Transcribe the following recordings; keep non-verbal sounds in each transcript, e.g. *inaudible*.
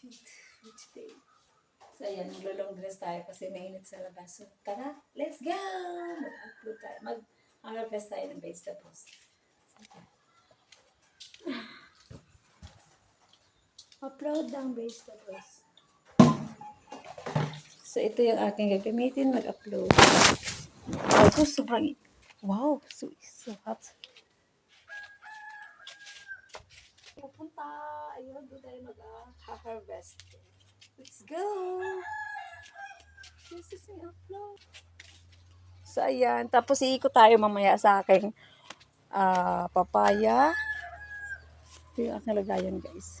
fit for today. So, ayan, maglo-long dress tayo kasi mainit sa labas. So, tara, let's go! Mag-upload tayo. Mag-harvest tayo ng vegetables. So, *sighs* ayan. Upload ng vegetables. So, ito yung aking gagamitin. Mag-upload. Ito, sobrang... Wow, so, so hot. Pupunta. Ayun, doon tayo mag-harvest. Let's go! This is my upload. So, ayan. Tapos, iikot tayo mamaya sa aking ah, papaya. Ito yung aking lagayan, guys.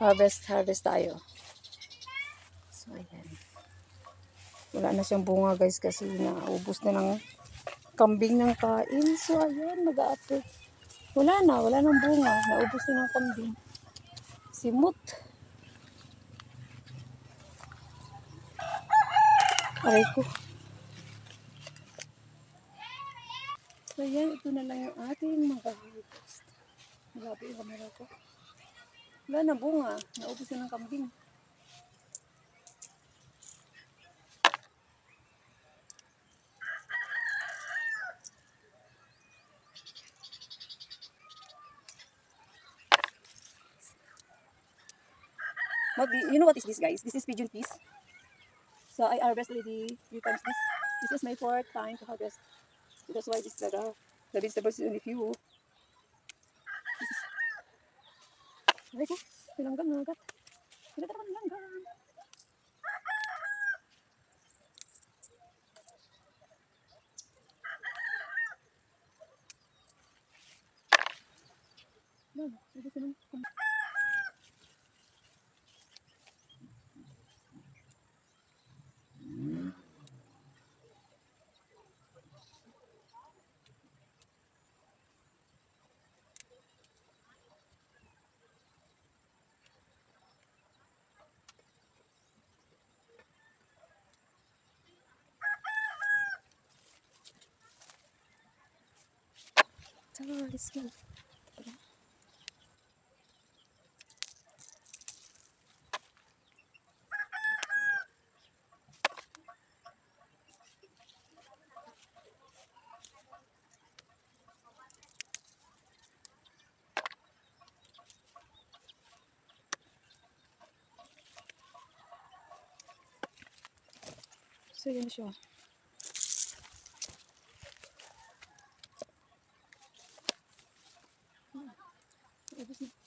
Harvest, harvest tayo. So, ayan. Wala na siyang bunga, guys, kasi naubos na ng kambing ng kain. So, ayan, mag-upload. Wala na, wala nang bunga. Naubos na ng kambing. Simut. Aray ko. So, yan. Ito na lang yung ating mga harvest. Malabi yung kamera ko. Wala na bunga. Naubos na ng kambing. But you know what is this, guys? This is pigeon peas. So I harvest already three times this. This is my fourth time to harvest. So that's why this the, the vegetables is only few. Is... Aray ko, nilanggam na agad. Sila talaga nilanggam. Yan, hindi ko naman- そのりすぎるところいましょう。Na.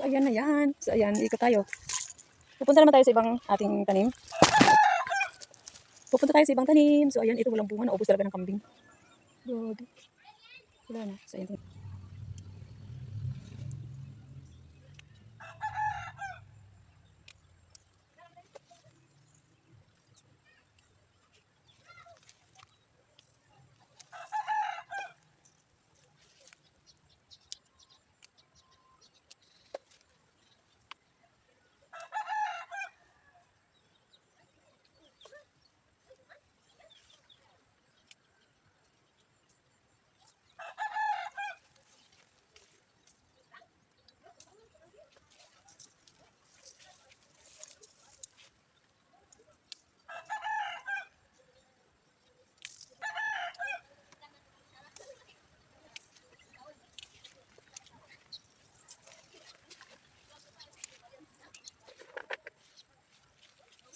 So, ayan na yan. So, ayan, ikot tayo. Pupunta naman tayo sa ibang ating tanim. Pupunta tayo sa ibang tanim. So, ayan, ito walang bunga. Naubos talaga ng kambing. Grabe. Wala na. So, ayan.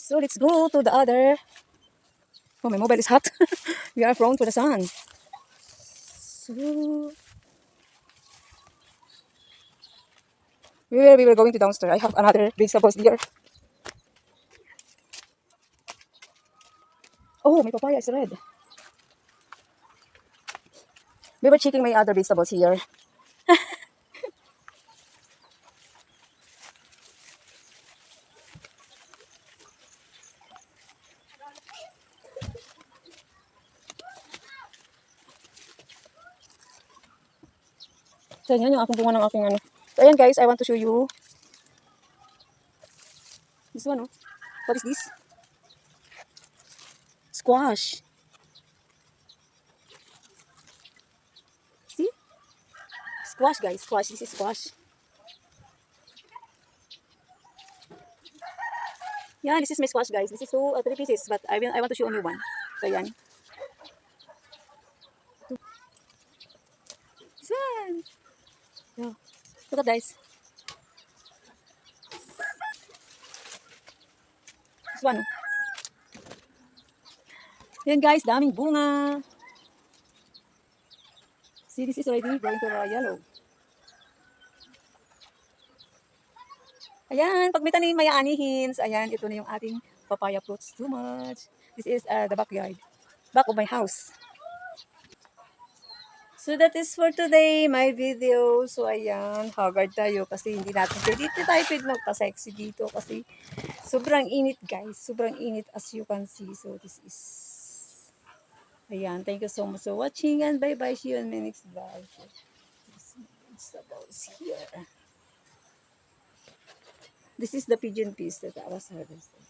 So let's go to the other. Oh, my mobile is hot. *laughs* we are prone to the sun. So we were, we were going to downstairs. I have another vegetables here. Oh, my papaya is red. We were checking my other vegetables here. *laughs* So, yan yung aking bunga ng aking ano. So, ayan guys, I want to show you. This one, oh. What is this? Squash. See? Squash, guys. Squash. This is squash. Yeah, this is my squash, guys. This is two, uh, three pieces, but I, will, I want to show only one. So, yan. This one. Yeah. Look at this. This one. Yan guys, daming bunga. See, this is already going to uh, yellow. Ayan, pag may tanim, may anihins. Ayan, ito na yung ating papaya fruits. Too much. This is uh, the backyard. Back of my house. So that is for today, my video. So ayan, haggard tayo kasi hindi natin pwede hindi tayo pwede magpa-sexy dito kasi sobrang init guys. Sobrang init as you can see. So this is, ayan, thank you so much for watching and bye bye. See you in my next vlog. This is the pigeon piece that I was harvesting.